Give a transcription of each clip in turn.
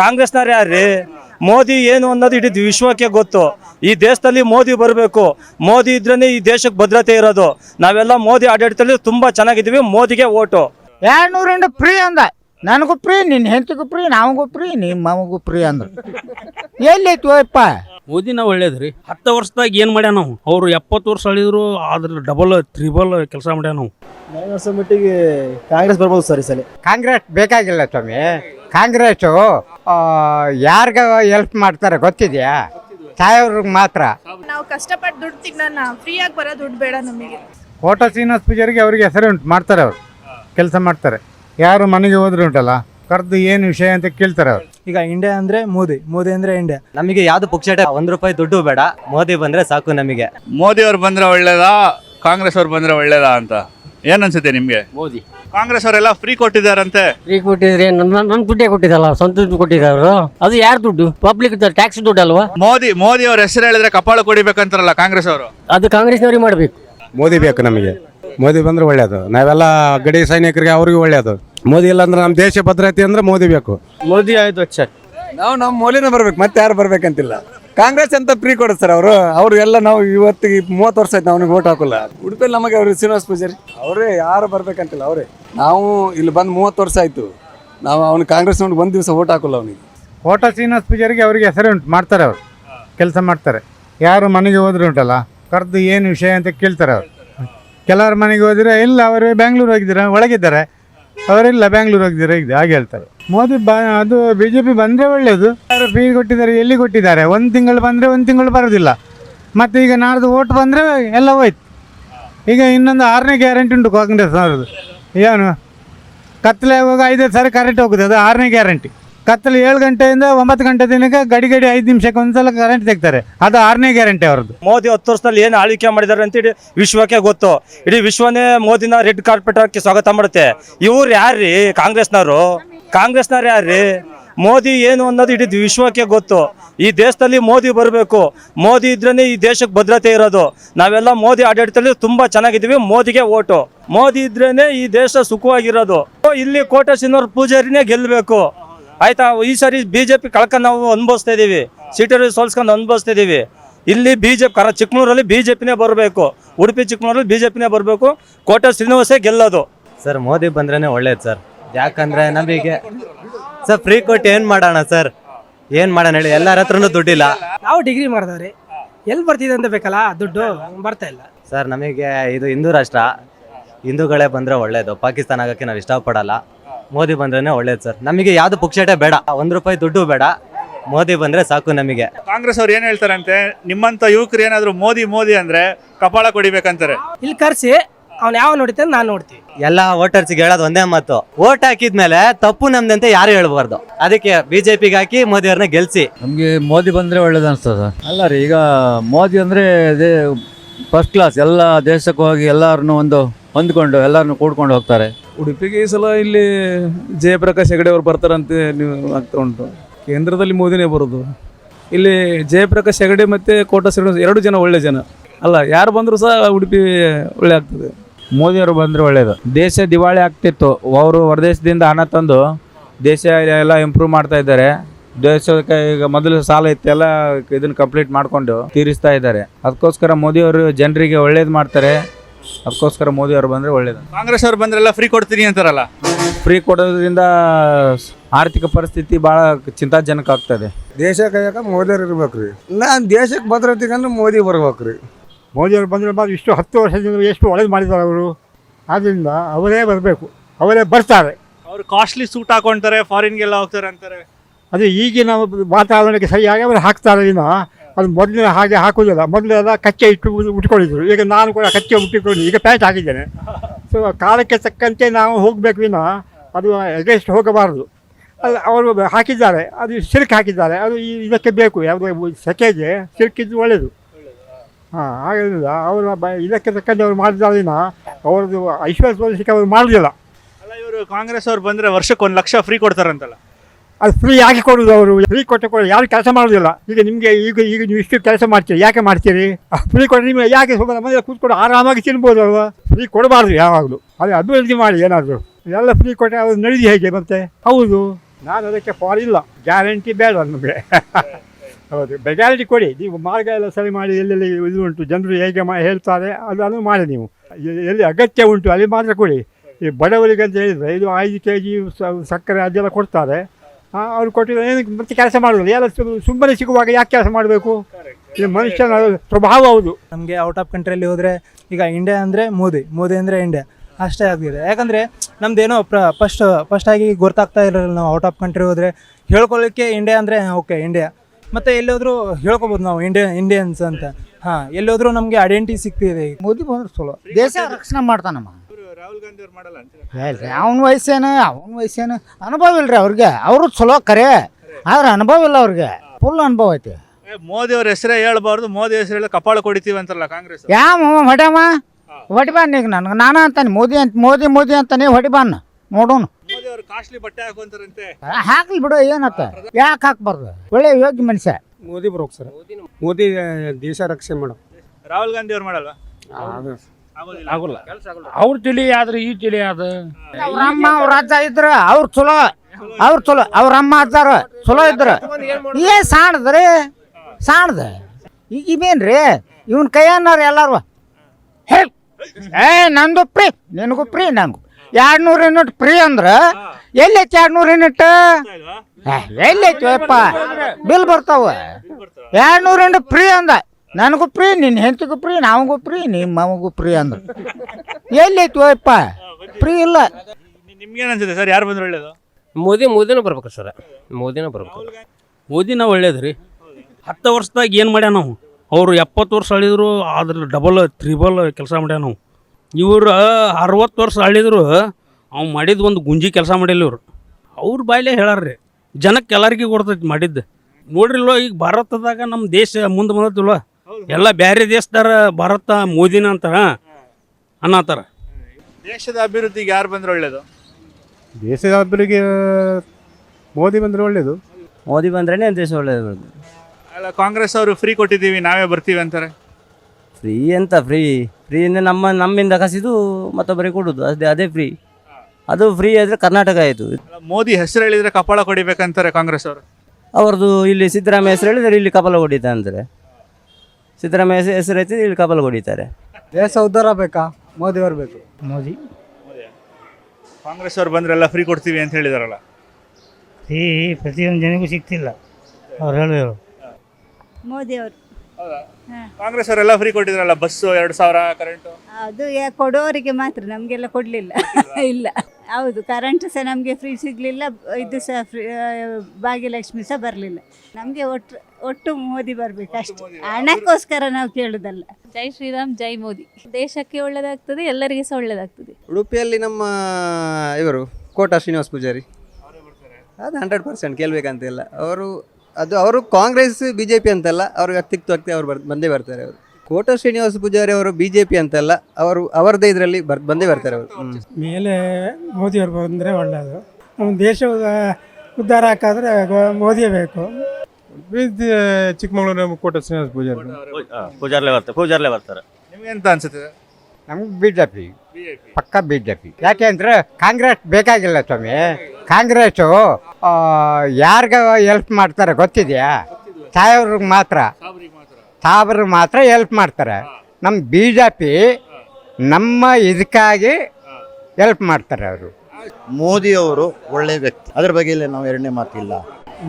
ಕಾಂಗ್ರೆಸ್ನವ್ರು ಯಾರ್ರಿ? ಮೋದಿ ಏನು ಅನ್ನೋದು ಇಡೀ ವಿಶ್ವಕ್ಕೆ ಗೊತ್ತು. ಈ ದೇಶದಲ್ಲಿ ಮೋದಿ ಬರಬೇಕು. ಮೋದಿ ಇದ್ರೇ ಈ ದೇಶಕ್ಕೆ ಭದ್ರತೆ ಇರೋದು. ನಾವೆಲ್ಲ ಮೋದಿ ಆಡಳಿತದಲ್ಲಿ ತುಂಬ ಚೆನ್ನಾಗಿದ್ದೀವಿ. ಮೋದಿಗೆ ಓಟು. ಎರಡು ನೂರಿಂದ ಫ್ರೀ ಅಂದ. ನನಗೂ ಫ್ರೀ ನಿನ್ನ ಹೆಂಡತಿಗೂ ಫ್ರೀ ನಮಗೂ ಫ್ರೀ ನಿಮ್ಮ ಮಾವಗೂ ಫ್ರೀ ಅಂದ್ರೆ. ಎಲ್ಲೈತಿ ಅಪ್ಪ ಮೋದಿನ ಒಳ್ಳೇದ್ರಿ. ಹತ್ತು ವರ್ಷದಾಗ ಏನು ಮಾಡ್ಯಾನ ನಾವು ಅವ್ರು ಎಪ್ಪತ್ತು ವರ್ಷ ಅಳಿದ್ರು ಆದ್ರೆ ಡಬಲ್ ತ್ರಿಬಲ್ ಕೆಲಸ ಮಾಡ್ಯಾನ ನಾವು ಮಟ್ಟಿಗೆ ಕಾಂಗ್ರೆಸ್ ಬರ್ಬೋದು ಸರಿ ಈ ಸಲ. ಕಾಂಗ್ರೆಸ್ ಬೇಕಾಗಿಲ್ಲ ಸ್ವಾಮಿ. ಕಾಂಗ್ರೆಸ್ಸು ಯಾರಿಗ ಹೆಲ್ಪ್ ಮಾಡ್ತಾರೆ ಗೊತ್ತಿದೆಯಾ? ಸಾಯೋರ್ಗೆ ಮಾತ್ರ. ನಾವು ಕಷ್ಟಪಟ್ಟು ದುಡ್ಡು ತಿನ್ನೋಣ ಫ್ರೀಯಾಗಿ ಬರೋ ದುಡ್ಡು ಬೇಡ ನಮಗೆ. ಕೋಟ ಶ್ರೀನಿವಾಸ ಪೂಜಾರಿಗೆ ಅವರಿಗೆ ಹೆಸರು ಉಂಟು ಮಾಡ್ತಾರೆ ಅವರು. ಕೆಲಸ ಮಾಡ್ತಾರೆ. ಯಾರು ಮನೆಗೆ ಹೋದ್ರೆ ಉಂಟಲ್ಲ ಕರೆದು ಏನು ವಿಷಯ ಅಂತ ಕೇಳ್ತಾರೆ ಅವ್ರು. ಈಗ ಇಂಡಿಯಾ ಅಂದ್ರೆ ಮೋದಿ ಮೋದಿ ಅಂದ್ರೆ ಇಂಡಿಯಾ ನಮಗೆ ಯಾವ್ದು ಪುಕ್ಷಟ ಒಂದ್ ರೂಪಾಯಿ ದುಡ್ಡು ಬೇಡ ಮೋದಿ ಬಂದ್ರೆ ಸಾಕು ನಮಗೆ. ಮೋದಿ ಅವ್ರು ಬಂದ್ರೆ ಒಳ್ಳೇದಾ ಕಾಂಗ್ರೆಸ್ ಅವ್ರು ಬಂದ್ರೆ ಒಳ್ಳೇದಾ ಅಂತ? ಏನ್ ಅನ್ಸುತ್ತೆ ನಿಮ್ಗೆ? ಮೋದಿ. ಕಾಂಗ್ರೆಸ್ ಅವರೆಲ್ಲ ಫ್ರೀ ಕೊಟ್ಟಿದ್ದಾರಂತೆ. ಫ್ರೀ ಕೊಟ್ಟಿದ್ರೆ ನನ್ನ ನನ್ನ ದುಡ್ಡೇ ಕೊಟ್ಟಿದ್ದಲ್ಲ ಸ್ವಂತ ದುಡ್ಡು ಕೊಟ್ಟಿದ್ದಾರೆ ಅದು ಯಾರ ದುಡ್ಡು? ಪಬ್ಲಿಕ್ ಟ್ಯಾಕ್ಸ್ ದುಡ್ಡು ಅಲ್ವಾ? ಮೋದಿ ಮೋದಿ ಅವ್ರ ಹೆಸರು ಹೇಳಿದ್ರೆ ಕಪಾಳ ಕೊಡಿಬೇಕಂತಾರಲ್ಲ ಕಾಂಗ್ರೆಸ್ ಅವರು? ಅದು ಕಾಂಗ್ರೆಸ್ನವ್ರಿಗೆ ಮಾಡಬೇಕು. ಮೋದಿ ಬೇಕು ನಮಗೆ. ಮೋದಿ ಬಂದ್ರೆ ಒಳ್ಳೇದು. ನಾವೆಲ್ಲ ಗಡಿ ಸೈನಿಕರಿಗೆ ಅವ್ರಿಗೂ ಒಳ್ಳೇದು. ಮೋದಿ ಇಲ್ಲ ಅಂದ್ರೆ ನಮ್ಮ ದೇಶ ಭದ್ರತೆ ಅಂದ್ರೆ ಮೋದಿ ಬೇಕು. ಮೋದಿ ಆಯ್ತು ಅಚ್ಚ. ನಾವು ನಮ್ಮ ಮೋಲಿನ ಬರ್ಬೇಕು ಮತ್ತೆ ಯಾರು ಬರ್ಬೇಕಂತಿಲ್ಲ. ಕಾಂಗ್ರೆಸ್ ಅಂತ ಫ್ರೀ ಸರ್ ಅವರು? ಎಲ್ಲ ನಾವು ಇವತ್ತಿಗೆ ಮೂವತ್ತು ವರ್ಷ ಆಯ್ತು ಅವ್ನಿಗೆ ಓಟ್ ಹಾಕಲ್ಲ. ಉಡುಪಿಯಲ್ಲಿ ನಮಗೆ ಅವರು ಶ್ರೀನಿವಾಸ ಪೂಜಾರಿ. ಅವರೇ ಯಾರು ಬರ್ಬೇಕಂತಿಲ್ಲ ಅವರೇ. ನಾವು ಇಲ್ಲಿ ಬಂದು ಮೂವತ್ತು ವರ್ಷ ಆಯ್ತು. ನಾವು ಅವ್ನು ಕಾಂಗ್ರೆಸ್ ನೋಡಿ ಒಂದು ದಿವಸ ಓಟ್ ಹಾಕಲ್ಲ ಅವನಿಗೆ. ಓಟ ಶ್ರೀನಿವಾಸ ಪೂಜಾರಿಗೆ ಅವರಿಗೆ ಹೆಸರು ಉಂಟು, ಮಾಡ್ತಾರೆ ಅವರು. ಕೆಲಸ ಮಾಡ್ತಾರೆ. ಯಾರು ಮನೆಗೆ ಹೋದ್ರೆ ಉಂಟಲ್ಲ, ಕರೆದು ಏನು ವಿಷಯ ಅಂತ ಕೇಳ್ತಾರೆ ಅವರು. ಕೆಲವ್ರ ಮನೆಗೆ ಹೋದರೆ, ಇಲ್ಲ, ಅವರು ಬೆಂಗಳೂರು ಹೋಗಿದ್ದಾರೆ, ಒಳಗಿದ್ದಾರೆ. ಅವರೆಲ್ಲ ಬ್ಯಾಂಗ್ಳೂರ್ ಹೋಗಿದ್ದಾರೆ ಇದೆ, ಹಾಗೆ ಹೇಳ್ತಾರೆ. ಮೋದಿ ಬ, ಅದು ಬಿ ಜೆ ಪಿ ಬಂದರೆ ಒಳ್ಳೆಯದು ಯಾರು ಫ್ರೀ ಕೊಟ್ಟಿದ್ದಾರೆ, ಎಲ್ಲಿ ಕೊಟ್ಟಿದ್ದಾರೆ? ಒಂದು ತಿಂಗಳು ಬಂದರೆ ಒಂದು ತಿಂಗಳು ಬರೋದಿಲ್ಲ. ಮತ್ತು ಈಗ ನಾಡ್ದು ಓಟ್ ಬಂದರೆ ಎಲ್ಲ ಹೋಯ್ತು. ಈಗ ಇನ್ನೊಂದು ಆರನೇ ಗ್ಯಾರಂಟಿ ಉಂಟು ಕಾಂಗ್ರೆಸ್ ಅವ್ರದ್ದು ಏನು? ಕತ್ತಲೆ ಹೋಗ ಐದೈದು ಸಾರಿ ಕರೆಂಟ್ ಹೋಗುತ್ತೆ ಅದು ಆರನೇ ಗ್ಯಾರಂಟಿ ಕತ್ತಲೆ ಏಳು ಗಂಟೆಯಿಂದ ಒಂಬತ್ತು ಗಂಟೆ ದಿನಕ್ಕೆ ಗಡಿ ಗಡಿ ಐದು ನಿಮಿಷಕ್ಕೆ ಒಂದ್ಸಲ ಕರೆಂಟ್ ತೆಗ್ತಾರೆ. ಅದು ಆರನೇ ಗ್ಯಾರಂಟಿ ಅವ್ರದ್ದು. ಮೋದಿ ಹತ್ತು ವರ್ಷದಲ್ಲಿ ಏನು ಆಳ್ವಿಕೆ ಮಾಡಿದ್ದಾರೆ ಅಂತ ಇಡೀ ವಿಶ್ವಕ್ಕೆ ಗೊತ್ತು. ಇಡೀ ವಿಶ್ವನೇ ಮೋದಿನ ರೆಡ್ ಕಾರ್ಪೆಟ್ ಹಾಕಿ ಸ್ವಾಗತ ಮಾಡುತ್ತೆ. ಇವ್ರು ಯಾರ್ರಿ? ಕಾಂಗ್ರೆಸ್ನವರು. ಕಾಂಗ್ರೆಸ್ನವ್ರು ಯಾರ್ರಿ? ಮೋದಿ ಏನು ಅನ್ನೋದು ಇಡೀ ವಿಶ್ವಕ್ಕೆ ಗೊತ್ತು. ಈ ದೇಶದಲ್ಲಿ ಮೋದಿ ಬರಬೇಕು. ಮೋದಿ ಇದ್ರೇ ಈ ದೇಶಕ್ಕೆ ಭದ್ರತೆ ಇರೋದು. ನಾವೆಲ್ಲ ಮೋದಿ ಆಡಳಿತದಲ್ಲಿ ತುಂಬ ಚೆನ್ನಾಗಿದ್ದೀವಿ. ಮೋದಿಗೆ ಓಟು. ಮೋದಿ ಇದ್ರೇ ಈ ದೇಶ ಸುಖವಾಗಿರೋದು. ಇಲ್ಲಿ ಕೋಟೆ ಶ್ರೀನಿವಾಸ ಪೂಜಾರಿನೇ ಗೆಲ್ಲಬೇಕು. ಆಯ್ತಾ? ಈ ಸಾರಿ ಬಿ ಜೆ ಪಿ ಕಳ್ಕೊಂಡು ನಾವು ಅನುಭವಿಸ್ತಾ ಇದ್ದೀವಿ ಸೀಟರ್ ಸೋಲ್ಸ್ಕೊಂಡು ಅನುಭವಿಸ್ತಾ ಇದ್ದೀವಿ ಇಲ್ಲಿ ಬಿ ಜೆ ಪಿ ಕರ ಚಿಕ್ಕಮೂರಲ್ಲಿ ಬಿ ಜೆ ಪಿನೇ ಬರಬೇಕು. ಉಡುಪಿ ಚಿಕ್ಕಮೂರಲ್ಲಿ ಬಿ ಜೆ ಪಿನೇ ಬರಬೇಕು. ಕೋಟೆ ಶ್ರೀನಿವಾಸೇ ಗೆಲ್ಲೋದು. ಸರ್ ಮೋದಿ ಬಂದ್ರೇನೆ ಒಳ್ಳೇದು ಸರ್. ಯಾಕಂದ್ರೆ ನಮಗೆ ಸರ್ ಫ್ರೀ ಕೊಟ್ಟು ಏನು ಮಾಡೋಣ ಸರ್? ಏನು ಮಾಡೋಣ ಹೇಳಿ? ಎಲ್ಲರ ಹತ್ರನೂ ದುಡ್ಡಿಲ್ಲ. ನಾವು ಡಿಗ್ರಿ ಮಾಡಿದವ್ರಿ. ಎಲ್ಲಿ ಬರ್ತಿದೆ ಅಂತ ಬೇಕಲ್ಲ? ದುಡ್ಡು ಬರ್ತಾ ಇಲ್ಲ. ಸರ್ ನಮಗೆ ಇದು ಹಿಂದೂ ರಾಷ್ಟ್ರ. ಹಿಂದೂಗಳೇ ಬಂದ್ರೆ ಒಳ್ಳೇದು. ಪಾಕಿಸ್ತಾನ ಆಗೋಕ್ಕೆ ನಾವು ಇಷ್ಟಪಡಲ್ಲ. ಮೋದಿ ಬಂದ್ರೆ ಒಳ್ಳೇದು ಸರ್. ನಮಗೆ ಯಾವ್ದು ಪುಕ್ಷಟೆ ಬೇಡ. ಒಂದ್ ರೂಪಾಯಿ ದುಡ್ಡು ಬೇಡ. ಮೋದಿ ಬಂದ್ರೆ ಸಾಕು ನಮಗೆ. ಕಾಂಗ್ರೆಸ್ ಅವ್ರು ಏನ್ ಹೇಳ್ತಾರಂತೆ? ನಿಮ್ಮಂತ ಯುವಕರು ಏನಾದ್ರು ಮೋದಿ ಮೋದಿ ಅಂದ್ರೆ ಕಪಾಳ ಕೊಡಿಬೇಕಂತಾರೆ. ಇಲ್ಲಿ ಕರ್ಸಿ ಅವ್ನು ಯಾವ ನೋಡಿತಾನೆ ನಾನು ನೋಡ್ತೀವಿ ಎಲ್ಲ ವೋಟರ್ಸ್ಗೆ ಹೇಳೋದು ಒಂದೇ ಮಾತು. ಓಟ್ ಹಾಕಿದ್ಮೇಲೆ ತಪ್ಪು ನಮ್ದಂತೆ ಯಾರು ಹೇಳ್ಬಾರ್ದು. ಅದಕ್ಕೆ ಬಿಜೆಪಿಗೆ ಹಾಕಿ ಮೋದಿ ಅವ್ರನ್ನ ಗೆಲ್ಸಿ. ನಮಗೆ ಮೋದಿ ಬಂದರೆ ಒಳ್ಳೇದು ಅನಿಸ್ತದೆ ಅಲ್ಲ ರೀ ಈಗ ಮೋದಿ ಅಂದರೆ ಫಸ್ಟ್ ಕ್ಲಾಸ್ ಎಲ್ಲ ದೇಶಕ್ಕೆ ಹೋಗಿ ಎಲ್ಲಾರನ್ನು ಒಂದು ಹೊಂದ್ಕೊಂಡು ಎಲ್ಲರನ್ನು ಕೂಡ್ಕೊಂಡು ಹೋಗ್ತಾರೆ. ಉಡುಪಿಗೆ ಈ ಸಲ ಇಲ್ಲಿ ಜಯಪ್ರಕಾಶ್ ಹೆಗಡೆ ಅವರು ಬರ್ತಾರಂತೆ ನೀವು ಆಗ್ತಾ ಉಂಟು. ಕೇಂದ್ರದಲ್ಲಿ ಮೋದಿನೇ ಬರೋದು. ಇಲ್ಲಿ ಜಯಪ್ರಕಾಶ್ ಹೆಗಡೆ ಮತ್ತು ಕೋಟ ಶ್ರೀನಿವಾಸ ಎರಡು ಜನ ಒಳ್ಳೆ ಜನ. ಅಲ್ಲ, ಯಾರು ಬಂದರೂ ಸಹ ಉಡುಪಿ ಒಳ್ಳೆ ಆಗ್ತದೆ. ಮೋದಿಯವರು ಬಂದರೆ ಒಳ್ಳೆಯದು ದೇಶ ದಿವಾಳಿ ಆಗ್ತಿತ್ತು. ಅವರು ಹೊರದೇಶದಿಂದ ಹಣ ತಂದು ದೇಶ ಎಲ್ಲ ಇಂಪ್ರೂವ್ ಮಾಡ್ತಾ ಇದ್ದಾರೆ. ದೇಶಕ್ಕೆ ಈಗ ಮೊದಲು ಸಾಲ ಇತ್ತೆಲ್ಲ ಇದನ್ನ ಕಂಪ್ಲೀಟ್ ಮಾಡಿಕೊಂಡು ತೀರಿಸ್ತಾ ಇದ್ದಾರೆ. ಅದಕ್ಕೋಸ್ಕರ ಮೋದಿಯವರು ಜನರಿಗೆ ಒಳ್ಳೇದು ಮಾಡ್ತಾರೆ. ಅದಕ್ಕೋಸ್ಕರ ಮೋದಿಯವರು ಬಂದರೆ ಒಳ್ಳೇದು. ಕಾಂಗ್ರೆಸ್ ಅವ್ರು ಬಂದ್ರೆಲ್ಲ ಫ್ರೀ ಕೊಡ್ತೀನಿ ಅಂತಾರಲ್ಲ? ಫ್ರೀ ಕೊಡೋದ್ರಿಂದ ಆರ್ಥಿಕ ಪರಿಸ್ಥಿತಿ ಭಾಳ ಚಿಂತಾಜನಕ ಆಗ್ತದೆ. ದೇಶ ಕೈಯಾಕ ಮೋದಿಯವ್ರು ಇರ್ಬೇಕು ರೀ ನಾನು ದೇಶಕ್ಕೆ ಭದ್ರತೆಗೆ ಅಂದ್ರೆ ಮೋದಿ ಬರ್ಬೇಕು ರೀ ಮೋದಿಯವರು ಬಂದರೆ ಮಾತ್ರ ಇಷ್ಟು ಹತ್ತು ವರ್ಷದಿಂದ ಎಷ್ಟು ಒಳ್ಳೇದು ಮಾಡಿದ್ದಾರೆ ಅವರು. ಆದ್ದರಿಂದ ಅವರೇ ಬರಬೇಕು. ಅವರೇ ಬರ್ತಾರೆ. ಅವರು ಕಾಸ್ಟ್ಲಿ ಸೂಟ್ ಹಾಕೊಂತಾರೆ ಫಾರಿನ್ಗೆಲ್ಲ ಹೋಗ್ತಾರೆ ಅಂತಾರೆ. ಅದು ಈಗಿನ ವಾತಾವರಣಕ್ಕೆ ಸರಿಯಾಗಿ ಅವರು ಹಾಕ್ತಾರೆ ಇನ್ನು. ಅದು ಮೊದಲಿನ ಹಾಗೆ ಹಾಕೋದಿಲ್ಲ ಮೊದಲೆಲ್ಲ ಕಚ್ಚೆ ಇಟ್ಟು ಉಟ್ಕೊಂಡಿದ್ರು. ಈಗ ನಾನು ಕೂಡ ಕಚ್ಚೆ ಉಟ್ಟಿಕೊಂಡು ಈಗ ಪ್ಯಾಂಟ್ ಹಾಕಿದ್ದೇನೆ. ಸೊ ಕಾಲಕ್ಕೆ ತಕ್ಕಂತೆ ನಾವು ಹೋಗಬೇಕು ವಿನ ಅದು ಎಗೇಸ್ಟ್ ಹೋಗಬಾರದು. ಅದು ಅವರು ಹಾಕಿದ್ದಾರೆ. ಅದು ಸಿಲ್ಕ್ ಹಾಕಿದ್ದಾರೆ. ಅದು ಇದಕ್ಕೆ ಬೇಕು. ಯಾವುದೇ ಸೆಕೆಗೆ ಸಿಲ್ಕ್ ಇದ್ದು ಒಳ್ಳೆಯದು ಹಾಂ ಹಾಗೇನಿಲ್ಲ ಅವರು ಇದಕ್ಕೆ ತಕ್ಕಂತೆ ಅವರು ಮಾಡಿದಾರಿನ ಅವ್ರದ್ದು ಐಶ್ವರ್ಯ ಅವರು ಮಾಡಲಿಲ್ಲ ಅಲ್ಲ, ಇವರು ಕಾಂಗ್ರೆಸ್ ಅವ್ರು ಬಂದರೆ ವರ್ಷಕ್ಕೆ ಒಂದು ಲಕ್ಷ ಫ್ರೀ ಕೊಡ್ತಾರಂತಲ್ಲ. ಅದು ಫ್ರೀ ಯಾಕೆ ಕೊಡೋದು ಅವರು. ಫ್ರೀ ಕೊಟ್ಟು ಕೊಡೋದು ಯಾರು ಕೆಲಸ ಮಾಡೋದಿಲ್ಲ. ಈಗ ನಿಮಗೆ ಈಗ ಈಗ ನೀವು ಇಷ್ಟು ಕೆಲಸ ಮಾಡ್ತೀರಿ. ಯಾಕೆ ಮಾಡ್ತೀರಿ? ಫ್ರೀ ಕೊಟ್ಟರೆ ನಿಮಗೆ ಯಾಕೆ ಸ್ವಲ್ಪ ಮನೆಯಲ್ಲಿ ಕೂತ್ಕೊಂಡು ಆರಾಮಾಗಿ ತಿನ್ಬೋದು ಅಲ್ವಾ? ಫ್ರೀ ಕೊಡಬಾರ್ದು ಯಾವಾಗಲೂ. ಅದೇ ಅಭಿವೃದ್ಧಿ ಮಾಡಿ ಏನಾದರೂ. ಎಲ್ಲ ಫ್ರೀ ಕೊಟ್ಟರೆ ಅದು ನಡೆದು ಹೇಗೆ ಮತ್ತೆ? ಹೌದು. ನಾನು ಅದಕ್ಕೆ ಪಾಲಿಲ್ಲ ಗ್ಯಾರಂಟಿ ಬೇಡ ನಮಗೆ. ಹೌದು. ಗ್ಯಾರಂಟಿ ಕೊಡಿ. ನೀವು ಮಾರ್ಗ ಎಲ್ಲ ಸರಿ ಮಾಡಿ ಎಲ್ಲೆಲ್ಲಿ ಇದು ಉಂಟು, ಜನರು ಹೇಗೆ ಮಾ, ಹೇಳ್ತಾರೆ ಅದನ್ನು ಮಾಡಿ ನೀವು. ಎಲ್ಲಿ ಅಗತ್ಯ ಉಂಟು, ಅಲ್ಲಿ ಮಾತ್ರ ಕೊಡಿ. ಈ ಬಡವರಿಗೆ ಅಂತ ಹೇಳಿದರೆ ಇದು ಐದು ಕೆ ಜಿ ಸಕ್ಕರೆ ಅದೆಲ್ಲ ಕೊಡ್ತಾರೆ. ಅವ್ರು ಕೊಟ್ಟಿದ್ರೆ ಏನಕ್ಕೆ ಮತ್ತೆ ಕೆಲಸ ಮಾಡೋದು ಎಲ್ಲ ಸುಮ್ಮನೆ ಸಿಗುವಾಗ ಯಾಕೆ ಕೆಲಸ ಮಾಡಬೇಕು? ಇದು ಮನುಷ್ಯನ ಸ್ವಭಾವ ಹೌದು. ನಮಗೆ ಔಟ್ ಆಫ್ ಕಂಟ್ರಿಯಲ್ಲಿ ಹೋದರೆ ಈಗ ಇಂಡಿಯಾ ಅಂದರೆ ಮೋದಿ ಮೋದಿ ಅಂದರೆ ಇಂಡಿಯಾ ಅಷ್ಟೇ ಆಗಿದೆ ಯಾಕಂದರೆ ನಮ್ದೇನೋ ಪ್ರ ಫಸ್ಟ್ ಫಸ್ಟಾಗಿ ಗೊತ್ತಾಗ್ತಾ ಇರಲಿಲ್ಲ ನಾವು ಔಟ್ ಆಫ್ ಕಂಟ್ರಿ ಹೋದರೆ. ಹೇಳ್ಕೊಳ್ಳಿಕ್ಕೆ ಇಂಡಿಯಾ ಅಂದರೆ ಓಕೆ ಇಂಡಿಯಾ ಮತ್ತು ಎಲ್ಲೋದ್ರೂ ಹೇಳ್ಕೊಬೋದು ನಾವು ಇಂಡಿಯಾ ಇಂಡಿಯನ್ಸ್ ಅಂತ. ಹಾಂ ಎಲ್ಲೋದ್ರೂ ನಮಗೆ ಐಡೆಂಟಿ ಸಿಗ್ತಿದೆ ಮೋದಿ ಬಂದ್ರೆ ಚಲೋ. ದೇಶ ರಕ್ಷಣೆ ಮಾಡ್ತಾನಮ್ಮ. ರಾಹುಲ್ ಗಾಂಧಿ ಅವ್ರು ಮಾಡಲ್ಲ ಅಂತ ಹೇಳ್ರಿ ಅವನ ವಯಸ್ಸೇನು ಅವನ ವಯಸ್ಸೇನು ಅನುಭವ ಇಲ್ರಿ ಅವ್ರಿಗೆ. ಅವರು ಚಲೋ ಕರೆ ಆದ್ರೆ ಅನುಭವ ಇಲ್ಲ ಅವ್ರಿಗೆ. ಫುಲ್ ಅನುಭವ ಐತಿ. ಏ, ಮೋದಿ ಅವ್ರ ಹೆಸರೇ ಹೇಳ್ಬಾರ್ದು ಮೋದಿ ಹೆಸರು ಹೇಳಿ ಕಪಾಳ ಕೊಡಿತೀವಿ ಅಂತಾರಲ್ಲ ಕಾಂಗ್ರೆಸ್ ಯಾವ ಹೊಡೆಯಮ್ಮ ಹೊಡಿಬಾನ್ ಈಗ ನನಗೆ ನಾನು ಅಂತಾನೆ ಮೋದಿ ಅಂತ ಮೋದಿ ಮೋದಿ ಅಂತಾನೆ ಹೊಡಿಬಾನ್ ನೋಡೋಣ ಮೋದಿ ಅವರು ಕಾಸ್ಟ್ಲಿ ಬಟ್ಟೆ ಹಾಕೊಂತಾರಂತೆ ಹಾಕ್ಲಿ ಬಿಡು ಏನತ್ತ ಯಾಕೆ ಹಾಕ್ಬಾರ್ದು? ಒಳ್ಳೆ ಯೋಗ್ಯ ಮನುಷ್ಯ. ಮೋದಿ ಬರೋಕ್ ಸರ್. ಮೋದಿ ದೇಶ ರಕ್ಷೆ ಮಾಡೋ. ರಾಹುಲ್ ಗಾಂಧಿ ಅವ್ರು ಮಾಡಲ್ವಾ? ಆಗೋದಿಲ್ಲ. ಅವ್ರ ತಿಳಿ ಆದ್ರೆ ಈ ತಿಳಿ ಆದ. ಅವ್ರ ಅಮ್ಮ ಅವ್ರ ಅಜ್ಜ ಇದ್ರ ಅವ್ರ ಚಲೋ. ಅವ್ರ ಚಲೋ. ಅವ್ರ ಅಮ್ಮ ಅಜ್ಜಾರ ಚಲೋ ಇದ್ರ. ಏ ಸಾಣದ್ರಿ? ಸಾಣದ? ಈಗ ಇವೇನ್ರಿ? ಇವನ್ ಕೈಯನ್ನಾರ ಎಲ್ಲಾರು. ಹೇ ಏ ನಂದು ಫ್ರೀ ನಿನಗೂ ಫ್ರೀ ನನಗೂ ಎರಡು ನೂರು ಯೂನಿಟ್ ಫ್ರೀ ಅಂದ್ರ ಎಲ್ಲೈತಿ ಎರಡು ನೂರು ಯೂನಿಟ್? ಎಲ್ಲೈತಿ ಅಪ್ಪ? ಬಿಲ್ ಬರ್ತಾವ. ಎರಡು ನೂರು ಯೂನಿಟ್ ಫ್ರೀ ಅಂದ. ನನಗೂ ಪ್ರೀ ನಿನ್ನ ಹೆಂಡತಿಗೂ ಪ್ರೀ ನಾವಗೂ ಪ್ರೀ ನಿಮ್ಮ ಮಮಗೂ ಪ್ರೀ ಅಂದ್ರು. ಎಲ್ಲೈತಿ ಅಪ್ಪ ಪ್ರೀ ಇಲ್ಲ. ನಿಮ್ಗೇನು ಅನ್ಸುತ್ತೆ ಸರ್ ಯಾರು ಬಂದ್ರೆ ಒಳ್ಳೇದು? ಮೋದಿ ಮೋದಿನ ಬರ್ಬೇಕು ಸರ್. ಮೋದಿನ ಬರ್ಬೇಕು. ಮೋದಿನ ಒಳ್ಳೇದು ರೀ ಹತ್ತು ವರ್ಷದಾಗ ಏನು ಮಾಡ್ಯಾನ ನಾವು ಅವರು ಎಪ್ಪತ್ತು ವರ್ಷ ಅಳಿದ್ರು ಅದ್ರ ಡಬಲ್ ತ್ರಿಬಲ್ ಕೆಲಸ ಮಾಡ್ಯಾನ ನಾವು ಇವರು ಅರವತ್ತು ವರ್ಷ ಅಳಿದ್ರು ಅವ್ನು ಮಾಡಿದ ಒಂದು ಗುಂಜಿ ಕೆಲಸ ಮಾಡಿಲ್ಲ ಇವರು. ಅವ್ರ ಬಾಯಲ್ಲೇ ಹೇಳಾರ್ರಿ ಜನಕ್ಕೆ ಎಲ್ಲರಿಗೂ ಕೊಡ್ತೈತಿ ಮಾಡಿದ್ದು. ನೋಡ್ರಿಲ್ವ ಈಗ ಭಾರತದಾಗ ನಮ್ಮ ದೇಶ ಮುಂದೆ ಬಂದತಿಲ್ವ ಎಲ್ಲ ಬೇರೆ ದೇಶದಾರ ಭಾರತ ಮೋದಿನ ಅಂತಾರ ಅನ್ನತ್ತಾರ ದೇಶದ ಅಭಿವೃದ್ಧಿಗೆ ಯಾರು ಬಂದ್ರೆ ಒಳ್ಳೇದು? ದೇಶದ ಅಭಿವೃದ್ಧಿಗೆ ಮೋದಿ ಬಂದರೆ ಒಳ್ಳೆಯದು ಮೋದಿ ಬಂದ್ರೇ ದೇಶ ಒಳ್ಳೇದು ಅಲ್ಲ ಕಾಂಗ್ರೆಸ್ ಅವರು ಫ್ರೀ ಕೊಟ್ಟಿದ್ದೀವಿ ನಾವೇ ಬರ್ತೀವಿ ಅಂತಾರೆ. ಫ್ರೀ ಎಂತ ಫ್ರೀ ಫ್ರೀ ಅಂದರೆ ನಮ್ಮ ನಮ್ಮಿಂದ ಕಸಿದು ಮತ್ತೊಬ್ಬರಿಗೆ ಕೊಡೋದು ಅದೇ ಅದೇ ಫ್ರೀ ಅದು ಫ್ರೀ ಆದರೆ ಕರ್ನಾಟಕ ಆಯಿತು. ಅಲ್ಲ, ಮೋದಿ ಹೆಸರು ಹೇಳಿದ್ರೆ ಕಪಾಳ ಕೊಡಿಬೇಕಂತಾರೆ ಕಾಂಗ್ರೆಸ್ ಅವರು. ಅವ್ರದ್ದು ಇಲ್ಲಿ ಸಿದ್ದರಾಮಯ್ಯ ಹೆಸರು ಹೇಳಿದರೆ ಇಲ್ಲಿ ಕಪಾಲ ಹೊಡಿತಾ ಅಂತಾರೆ ಸಿದ್ದರಾಮಯ್ಯ ಹೆಸರು ಐತಿ ಇಲ್ಲಿ ಕಬಲ್ ಹೊಡಿತಾರೆ ದೇಶ ಉದ್ಧಾರ ಬೇಕಾ? ಮೋದಿ ಬರಬೇಕು ಮೋದಿ. ಕಾಂಗ್ರೆಸ್ ಅವ್ರು ಬಂದ್ರೆ ಎಲ್ಲ ಫ್ರೀ ಕೊಡ್ತೀವಿ ಅಂತ ಹೇಳಿದಾರಲ್ಲ. ಫ್ರೀ ಪ್ರತಿಯೊಂದು ಜನಗೂ ಸಿಗ್ತಿಲ್ಲ ಅವ್ರು ಹೇಳಿದ್ರು ಮೋದಿ ಅವರು. ಕಾಂಗ್ರೆಸ್ ಅವರೆಲ್ಲ ಫ್ರೀ ಕೊಟ್ಟಿದ್ರಲ್ಲ ಬಸ್ಸು ಎರಡು ಸಾವಿರ ಕರೆಂಟು ಅದು ಯಾ- ಕೊಡೋರಿಗೆ ಮಾತ್ರ ನಮಗೆಲ್ಲ ಕೊಡಲಿಲ್ಲ. ಇಲ್ಲ. ಹೌದು ಕರೆಂಟ್ ಸಹ ನಮಗೆ ಫ್ರೀ ಸಿಗಲಿಲ್ಲ ಇದು ಸಹ ಫ್ರೀ ಭಾಗ್ಯಲಕ್ಷ್ಮಿ ಸಹ ಬರಲಿಲ್ಲ. ನಮಗೆ ಒಟ್ಟು ಒಟ್ಟು ಮೋದಿ ಬರಬೇಕು ಅಷ್ಟೇ. ಹಣಕ್ಕೋಸ್ಕರ ನಾವು ಕೇಳುದಲ್ಲ. ಜೈ ಶ್ರೀರಾಮ್ ಜೈ ಮೋದಿ. ದೇಶಕ್ಕೆ ಒಳ್ಳೆದಾಗ್ತದೆ ಎಲ್ಲರಿಗೆ ಸಹ ಒಳ್ಳೆದಾಗ್ತದೆ. ಉಡುಪಿಯಲ್ಲಿ ನಮ್ಮ ಇವರು ಕೋಟ ಶ್ರೀನಿವಾಸ್ ಪೂಜಾರಿ. ಅದು ಹಂಡ್ರೆಡ್ ಪರ್ಸೆಂಟ್ ಕೇಳಬೇಕಂತಿಲ್ಲ. ಅವರು ಅದು ಅವರು ಕಾಂಗ್ರೆಸ್ ಬಿ ಜೆ ಪಿ ಅಂತಲ್ಲ ಅವ್ರ ವ್ಯಕ್ತಿತ್ವಕ್ಕೆ ವ್ಯಕ್ತಿ ಅವ್ರು ಬರ್ ಬಂದೇ ಬರ್ತಾರೆ ಅವರು. ಕೋಟ ಶ್ರೀನಿವಾಸ ಪೂಜಾರಿ ಅವರು ಬಿ ಜೆ ಪಿ ಅಂತಲ್ಲ ಅವರು ಅವರದೇ ಇದರಲ್ಲಿ ಬರ್ ಬಂದೇ ಬರ್ತಾರೆ ಅವರು. ಮೇಲೆ ಮೋದಿಯವರು ಬಂದರೆ ಒಳ್ಳೆಯದು ನಮ್ಮ ದೇಶ ಉದ್ಧಾರ ಹಾಕಾದ್ರೆ ಮೋದಿಯೇ ಬೇಕು. ಚಿಕ್ಕಮಗಳೂರು ಕೋಟ ಶ್ರೀನಿವಾಸ ಪೂಜಾರಿ. ಪೂಜಾರ್ಲೆ ಬರ್ತಾರೆ ಪೂಜಾರ್ಲೆ ಬರ್ತಾರೆ. ನಿಮ್ಗೆ ಎಂತ ಅನ್ಸುತ್ತೆ? ನಮ್ಗೆ ಬಿ ಜೆ ಪಿ ಪಕ್ಕ ಬಿ ಜೆ ಪಿ ಯಾಕೆಂದ್ರೆ ಕಾಂಗ್ರೆಸ್ ಬೇಕಾಗಿಲ್ಲ ಸ್ವಾಮಿ. ಕಾಂಗ್ರೆಸ್ಸು ಯಾರಿಗ ಹೆಲ್ಪ್ ಮಾಡ್ತಾರೆ ಗೊತ್ತಿದೆಯಾ? ಸಾಯೋರ್ಗೆ ಮಾತ್ರ. ಸಾಬ್ರಿಗೆ ಮಾತ್ರ ಹೆಲ್ಪ್ ಮಾಡ್ತಾರೆ. ನಮ್ಮ ಬಿ ಜೆ ಪಿ ನಮ್ಮ ಇದಕ್ಕಾಗಿ ಹೆಲ್ಪ್ ಮಾಡ್ತಾರೆ ಅವರು. ಮೋದಿಯವರು ಒಳ್ಳೆ ವ್ಯಕ್ತಿ. ಅದ್ರ ಬಗ್ಗೆ ನಾವು ಎರಡನೇ ಮಾತಿಲ್ಲ.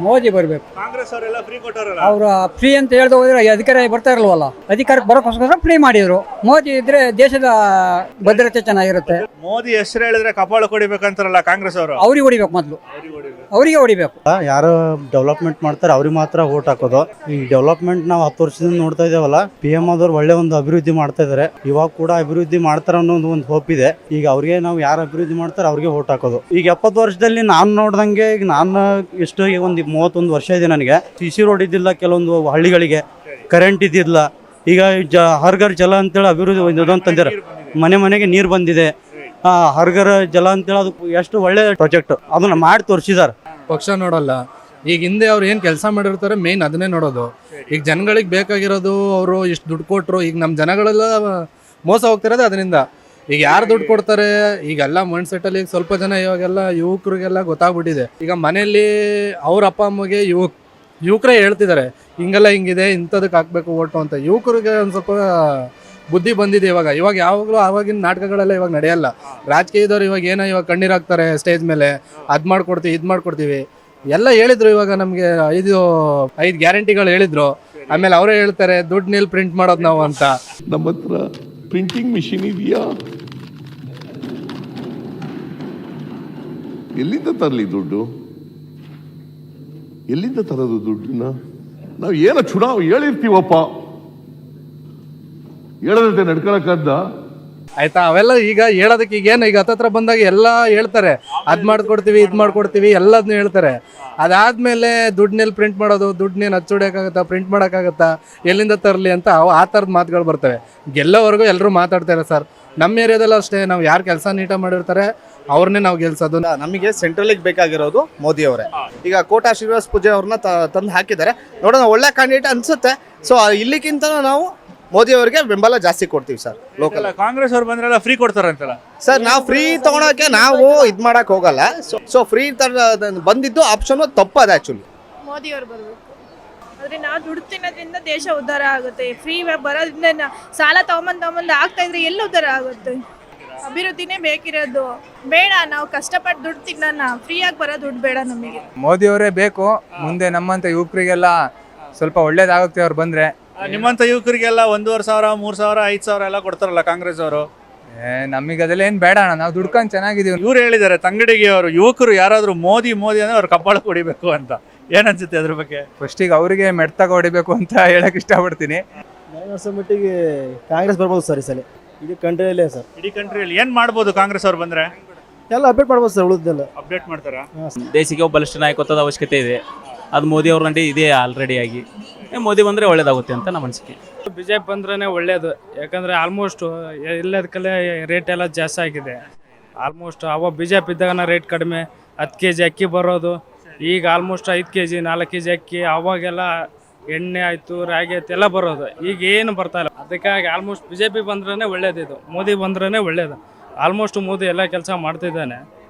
ಮೋದಿ ಬರಬೇಕು. ಕಾಂಗ್ರೆಸ್ ಅವರೆಲ್ಲ ಫ್ರೀ ಕೊಟ್ಟಾರಲ್ಲ ಅವರು ಫ್ರೀ ಅಂತ ಹೇಳ್ದು ಹೋದ್ರೆ ಅಧಿಕಾರ ಬರ್ತಾ ಇರಲ್ವಲ್ಲ? ಅಧಿಕಾರಕ್ಕೆ ಬರೋಕ್ಕೋಸ್ಕರ ಫ್ರೀ ಮಾಡಿದ್ರು. ಮೋದಿ ಇದ್ರೆ ದೇಶದ ಭದ್ರತೆ ಚೆನ್ನಾಗಿರುತ್ತೆ. ಮೋದಿ ಹೆಸರು ಹೇಳಿದ್ರೆ ಕಪಾಳ ಕೊಡಿಬೇಕಂತಾರಲ್ಲ ಕಾಂಗ್ರೆಸ್ ಅವರು? ಅವ್ರಿಗೆ ಹೊಡಿಬೇಕು ಮೊದಲು. ಅವರಿಗೆ ಹೊಡಿಬೇಕು. ಯಾರು ಡೆವಲಪ್ಮೆಂಟ್ ಮಾಡ್ತಾರೆ ಅವ್ರಿಗೆ ಮಾತ್ರ ಓಟ್ ಹಾಕೋದು. ಈ ಡೆವಲಪ್ಮೆಂಟ್ ನಾವು ಹತ್ತು ವರ್ಷದಿಂದ ನೋಡ್ತಾ ಇದ್ದೇವಲ್ಲ ಪಿ ಎಂ ಅದವ್ರು ಒಳ್ಳೆ ಒಂದು ಅಭಿವೃದ್ಧಿ ಮಾಡ್ತಾ ಇದಾರೆ. ಇವಾಗ ಕೂಡ ಅಭಿವೃದ್ಧಿ ಮಾಡ್ತಾರ ಅನ್ನೋ ಒಂದು ಹೋಪ್ ಇದೆ. ಈಗ ಅವ್ರಿಗೆ ನಾವು ಯಾರು ಅಭಿವೃದ್ಧಿ ಮಾಡ್ತಾರೆ ಅವ್ರಿಗೆ ಓಟ್ ಹಾಕೋದು. ಈಗ ಎಪ್ಪತ್ತು ವರ್ಷದಲ್ಲಿ ನಾನು ನೋಡ್ದಂಗೆ ಈಗ ನಾನು ಎಷ್ಟು ಈಗ ಒಂದು ಮೂವತ್ತೊಂದು ವರ್ಷ ಇದೆ ನನಗೆ. ಸಿ ಸಿ ರೋಡ್ ಇದ್ದಿಲ್ಲ, ಕೆಲವೊಂದು ಹಳ್ಳಿಗಳಿಗೆ ಕರೆಂಟ್ ಇದ್ದಿಲ್ಲ. ಈಗ ಜ ಹರ್ಗರ್ ಜಲ ಅಂತೇಳಿ ಅಭಿವೃದ್ಧಿ ಇದೊಂದು ತಂದಿರ ಮನೆ ಮನೆಗೆ ನೀರು ಬಂದಿದೆ. ಹರ್ಗರ್ ಜಲ ಅಂತೇಳಿ ಅದು ಎಷ್ಟು ಒಳ್ಳೆ ಪ್ರಾಜೆಕ್ಟ್ ಅದನ್ನ ಮಾಡಿ ತೋರಿಸಿದಾರೆ ಪಕ್ಷ ನೋಡಲ್ಲ. ಈಗ ಹಿಂದೆ ಅವ್ರು ಏನು ಕೆಲಸ ಮಾಡಿರ್ತಾರೆ ಮೇನ್ ಅದನ್ನೇ ನೋಡೋದು. ಈಗ ಜನಗಳಿಗೆ ಬೇಕಾಗಿರೋದು, ಅವರು ಇಷ್ಟು ದುಡ್ಡು ಕೊಟ್ಟರು ಈಗ ನಮ್ಮ ಜನಗಳೆಲ್ಲ ಮೋಸ ಹೋಗ್ತಿರೋದು ಅದರಿಂದ. ಈಗ ಯಾರು ದುಡ್ಡು ಕೊಡ್ತಾರೆ? ಈಗೆಲ್ಲ ಮೈಂಡ್ ಸೆಟ್ಟಲ್ಲಿ ಈಗ ಸ್ವಲ್ಪ ಜನ ಇವಾಗೆಲ್ಲ ಯುವಕರಿಗೆಲ್ಲ ಗೊತ್ತಾಗ್ಬಿಟ್ಟಿದೆ. ಈಗ ಮನೆಯಲ್ಲಿ ಅವ್ರ ಅಪ್ಪ ಅಮ್ಮಗೆ ಯುವಕ್, ಯುವಕರೇ ಹೇಳ್ತಿದ್ದಾರೆ, ಹಿಂಗೆಲ್ಲ ಹಿಂಗಿದೆ ಇಂಥದಕ್ಕೆ ಹಾಕ್ಬೇಕು ಓಟು ಅಂತ. ಯುವಕರಿಗೆ ಒಂದು ಸ್ವಲ್ಪ ಬುದ್ಧಿ ಬಂದಿದೆ ಇವಾಗ. ಇವಾಗ ಯಾವಾಗಲೂ ಆವಾಗಿನ ನಾಟಕಗಳೆಲ್ಲ ಇವಾಗ ನಡೆಯಲ್ಲ. ರಾಜಕೀಯದವ್ರು ಇವಾಗ ಏನೋ ಇವಾಗ ಕಣ್ಣೀರು ಹಾಕ್ತಾರೆ ಸ್ಟೇಜ್ ಮೇಲೆ. ಅದ್ ಮಾಡ್ಕೊಡ್ತೀವಿ, ಇದು ಮಾಡ್ಕೊಡ್ತೀವಿ. ಎಲ್ಲ ಹೇಳಿದ್ರು ಇವಾಗ ನಮಗೆ ಐದು ಐದು ಗ್ಯಾರಂಟಿಗಳು ಹೇಳಿದ್ರು. ಆಮೇಲೆ ಅವರೇ ಹೇಳ್ತಾರೆ, ದುಡ್ಡು ನೀಲ್ ಪ್ರಿಂಟ್ ಮಾಡೋದು ನಾವು ಅಂತ. ನಮ್ಮ ಹತ್ರ ಪ್ರಿಂಟಿಂಗ್ ಮಿಷಿನ್ ಇದೆಯಾ ಎಲ್ಲಿಂದ ತರಲಿ ದುಡ್ಡು? ಎಲ್ಲಿಂದ ತರೋದು ದುಡ್ಡನ್ನ? ನಾವು ಏನೋ ಚುನಾವ್ ಹೇಳಿರ್ತೀವಪ್ಪ? ಹೇಳದಂತೆ ನಡ್ಕೊಳಕ್ಕಂತ ಆಯ್ತಾ? ಅವೆಲ್ಲ ಈಗ ಹೇಳೋದಕ್ಕೆ ಈಗ ಏನು, ಈಗ ಹತ್ತತ್ರ ಬಂದಾಗ ಎಲ್ಲ ಹೇಳ್ತಾರೆ. ಅದ್ ಮಾಡ್ಕೊಡ್ತೀವಿ, ಇದು ಮಾಡ್ಕೊಡ್ತೀವಿ ಎಲ್ಲದನ್ನೂ ಹೇಳ್ತಾರೆ. ಅದಾದ್ಮೇಲೆ ದುಡ್ಡನ್ನೆಲ್ಲಿ ಪ್ರಿಂಟ್ ಮಾಡೋದು, ದುಡ್ಡನ್ನೇನು ಹಚ್ಚೋಡೋಕ್ಕಾಗತ್ತಾ ಪ್ರಿಂಟ್ ಮಾಡೋಕ್ಕಾಗತ್ತಾ, ಎಲ್ಲಿಂದ ತರಲಿ ಅಂತ ಅವು ಆ ಥರದ ಮಾತುಗಳು ಬರ್ತವೆ. ಗೆಲ್ಲೋವರೆಗೂ ಎಲ್ಲರೂ ಮಾತಾಡ್ತಾರೆ ಸರ್. ನಮ್ಮ ಏರಿಯಾದಲ್ಲೂ ಅಷ್ಟೇ, ನಾವು ಯಾರು ಕೆಲಸ ನೀಟಾಗಿ ಮಾಡಿರ್ತಾರೆ ಅವ್ರನ್ನೇ ನಾವು ಗೆಲ್ಸೋದು. ನಮಗೆ ಸೆಂಟ್ರಲಿಗೆ ಬೇಕಾಗಿರೋದು ಮೋದಿ ಅವರೇ. ಈಗ ಕೋಟಾ ಶ್ರೀನಿವಾಸ್ ಪೂಜೆ ಅವ್ರನ್ನ ತಂದು ಹಾಕಿದ್ದಾರೆ. ನೋಡೋಣ, ಒಳ್ಳೆ ಕ್ಯಾಂಡಿಡೇಟ್ ಅನ್ಸುತ್ತೆ. ಸೊ ಇಲ್ಲಿಗಿಂತ ನಾವು ಮೋದಿ ಅವರಿಗೆ ಬೆಂಬಲ ಜಾಸ್ತಿ ಕೊಡ್ತೀವಿ ಸರ್ ಲೋಕಲ್ ಕಾಂಗ್ರೆಸ್ ಅವ್ರು ಬಂದ್ರೆಲ್ಲ ಫ್ರೀ ಕೊಡ್ತಾರಂತಲ್ಲ? ಸರ್ ನಾವು ಫ್ರೀ ತಗೊಳಕ್ಕೆ ನಾವು ಇದು ಮಾಡಕ್ ಹೋಗಲ್ಲ. ಸೊ ಫ್ರೀ ತರ ಬಂದಿದ್ದು ಆಪ್ಷನ್ ತಪ್ಪದ ಆಕ್ಚುಲಿ ಮೋದಿಯವರು ಬರಬೇಕು. ಆದ್ರೆ ನಾವು ದುಡ್ಡು ತಿನ್ನೋದ್ರಿಂದ ದೇಶ ಉದ್ಧಾರ ಆಗುತ್ತೆ. ಫ್ರೀ ಬರೋದ್ರಿಂದ ಸಾಲ ತಗೊಂಬಂದ್ ತಗೊಂಬಂದ್ ಆಗ್ತಾ ಇದ್ರೆ ಎಲ್ಲ ಉದ್ಧಾರ ಆಗುತ್ತೆ? ಅಭಿವೃದ್ಧಿನೇ ಬೇಕಿರೋದು. ಬೇಡ ನಾವು ಕಷ್ಟಪಟ್ಟು ದುಡ್ಡು ತಿನ್ನೋಣ. ಫ್ರೀಯಾಗಿ ಬರೋ ದುಡ್ಡು ಬೇಡ ನಮಗೆ. ಮೋದಿ ಅವರೇ ಬೇಕು. ಮುಂದೆ ನಮ್ಮಂತ ಯುವಕರಿಗೆಲ್ಲ ಸ್ವಲ್ಪ ಒಳ್ಳೇದಾಗುತ್ತೆ ಅವ್ರು ಬಂದ್ರೆ. ನಿಮ್ಮಂತ ಯುವಕರಿಗೆಲ್ಲ ಒಂದೂವರೆ ಸಾವಿರ ಮೂರ್ ಸಾವಿರ ಐದ್ ಸಾವಿರ ಎಲ್ಲ ಕೊಡ್ತಾರಲ್ಲ ಕಾಂಗ್ರೆಸ್ ಅವರು? ನಮಗೆ ಅದೆಲ್ಲ ಏನ್ ಬೇಡ ಅಣ್ಣ. ನಾವು ದುಡ್ಕೊಂಡು ಚೆನ್ನಾಗಿದೀವಿ ಇವ್ರು ಹೇಳಿದ್ದಾರೆ ತಂಗಡಿಗೆ ಅವರು ಯುವಕರು ಯಾರಾದ್ರೂ ಮೋದಿ ಮೋದಿ ಅಂದ್ರೆ ಅವ್ರು ಕಬ್ಬಾಳ ಕೊಡಿಬೇಕು ಅಂತ. ಏನನ್ಸುತ್ತೆ ಅದ್ರ ಬಗ್ಗೆ? ಫಸ್ಟಿಗೆ ಅವರಿಗೆ ಮೆಟ್ತಾಗ ಹೊಡಿಬೇಕು ಅಂತ ಹೇಳಕ್ ಇಷ್ಟಪಡ್ತೀನಿ. ಮಟ್ಟಿಗೆ ಕಾಂಗ್ರೆಸ್ ಬರ್ಬೋದು ಸರ್ ಈ ಸಲ. ಇದು ಕಂಟ್ರಿಯಲ್ಲೇ ಸರ್. ಇಡೀ ಕಂಟ್ರಿಯಲ್ಲಿ ಏನ್ ಮಾಡ್ಬೋದು ಕಾಂಗ್ರೆಸ್ ಅವ್ರು ಬಂದ್ರೆ? ಎಲ್ಲ ಅಪ್ಡೇಟ್ ಮಾಡ್ಬೋದು ಸರ್ ಉಳಿದೆಲ್ಲ ಅಪ್ಡೇಟ್ ಮಾಡ್ತಾರಾ? ದೇಶಕ್ಕೆ ಒಬ್ಬ ಬಲಿಷ್ಠ ನಾಯಕತ್ವದ ಅವಶ್ಯಕತೆ ಇದೆ. ಅದು ಮೋದಿ ಅವ್ರ ನಡೆ ಇದೆ ಆಲ್ರೆಡಿ ಆಗಿ. ಮೋದಿ ಬಂದರೆ ಒಳ್ಳೇದಾಗುತ್ತೆ ಅಂತ ನಮ್ಮ ಅನಿಸಿಕೆ. ಬಿ ಜೆ ಒಳ್ಳೇದು. ಯಾಕಂದ್ರೆ ಆಲ್ಮೋಸ್ಟ್ ಎಲ್ಲದಕ್ಕೆಲ್ಲ ರೇಟ್ ಎಲ್ಲ ಜಾಸ್ತಿ ಆಗಿದೆ. ಆಲ್ಮೋಸ್ಟ್ ಅವ ಬಿ ಜೆ ಪಿ ಇದ್ದಾಗ ರೇಟ್ ಕಡಿಮೆ. ಹತ್ತು ಕೆ ಜಿ ಅಕ್ಕಿ ಬರೋದು. ಈಗ ಆಲ್ಮೋಸ್ಟ್ ಐದು ಕೆ ಜಿ ನಾಲ್ಕು ಕೆ ಜಿ ಅಕ್ಕಿ, ಅವಾಗೆಲ್ಲ ಎಣ್ಣೆ ಆಯಿತು, ರಾಗಿ ಆಯ್ತು, ಎಲ್ಲ ಬರೋದು. ಈಗ ಏನು ಬರ್ತಾ ಇಲ್ಲ. ಅದಕ್ಕಾಗಿ ಆಲ್ಮೋಸ್ಟ್ ಬಿ ಜೆ ಪಿ ಬಂದ್ರೇ ಒಳ್ಳೇದಿದು. ಮೋದಿ ಬಂದ್ರೇ ಒಳ್ಳೇದು. ಆಲ್ಮೋಸ್ಟ್ ಮೋದಿ ಎಲ್ಲ ಕೆಲಸ ಮಾಡ್ತಿದ್ದಾನೆ.